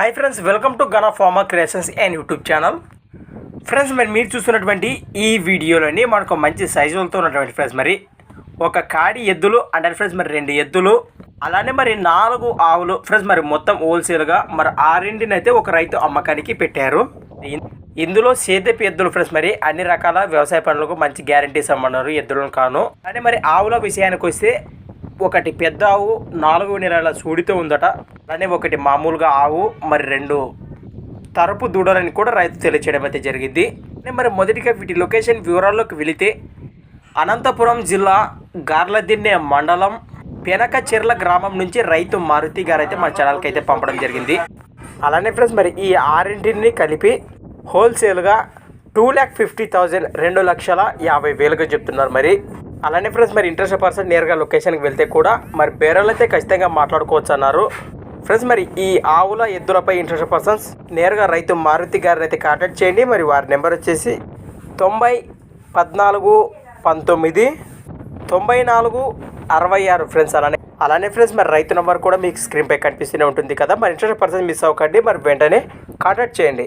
Hi friends welcome to Gana pharma creations and YouTube channel friends మరి మీరు చూస్తున్నటువంటి ఈ వీడియోలోని మనకు మంచి సైజులతో ఉన్నటువంటి ఫ్రెండ్స్ మరి ఒక కాడి ఎద్దులు అంటే ఫ్రెండ్స్ మరి రెండు ఎద్దులు అలానే మరి నాలుగు ఆవులు ఫ్రెండ్స్ మరి మొత్తం హోల్సేల్గా మరి ఆ అయితే ఒక రైతు అమ్మకానికి పెట్టారు. ఇందులో సేదపు ఎద్దులు ఫ్రెండ్స్ మరి అన్ని రకాల వ్యవసాయ పనులకు మంచి గ్యారంటీస్ అమ్మన్నారు ఎద్దులను కాను. అంటే మరి ఆవుల విషయానికి వస్తే ఒకటి పెద్ద ఆవు నాలుగు నెలల సూడితో ఉందట. అలానే ఒకటి మామూలుగా ఆవు మరి రెండు తరపు దూడలని కూడా రైతు తెలియచేయడం అయితే జరిగింది. మరి మొదటిగా వీటి లొకేషన్ వివరాల్లోకి వెళితే అనంతపురం జిల్లా గార్లదిన్నె మండలం పెనకచెర్ల గ్రామం నుంచి రైతు మారుతి గారు అయితే మన ఛానల్కి అయితే పంపడం జరిగింది. అలానే ఫ్రెండ్స్ మరి ఈ ఆరింటిని కలిపి హోల్సేల్గా టూ ల్యాక్ ఫిఫ్టీ థౌజండ్ రెండు లక్షల యాభై వేలుగా చెప్తున్నారు మరి. అలానే ఫ్రెండ్స్ మరి ఇంట్రెస్ట్ పర్సన్ నేరుగా లొకేషన్కి వెళ్తే కూడా మరి బేరాలు అయితే ఖచ్చితంగా మాట్లాడుకోవచ్చు అన్నారు ఫ్రెండ్స్ మరి ఈ ఆవుల ఎద్దులపై ఇంట్రెస్ట్ పర్సన్స్ నేరుగా రైతు మారుతి గారిని అయితే కాంటాక్ట్ చేయండి. మరి వారి నెంబర్ వచ్చేసి తొంభై పద్నాలుగు పంతొమ్మిది తొంభై నాలుగు అరవై ఆరు ఫ్రెండ్స్ అలానే అలానే ఫ్రెండ్స్ మరి రైతు నెంబర్ కూడా మీకు స్క్రీన్పై కనిపిస్తూనే ఉంటుంది కదా. మరి ఇంట్రెస్ట్ పర్సన్ మిస్ అవ్వకండి. మరి వెంటనే కాంటాక్ట్ చేయండి.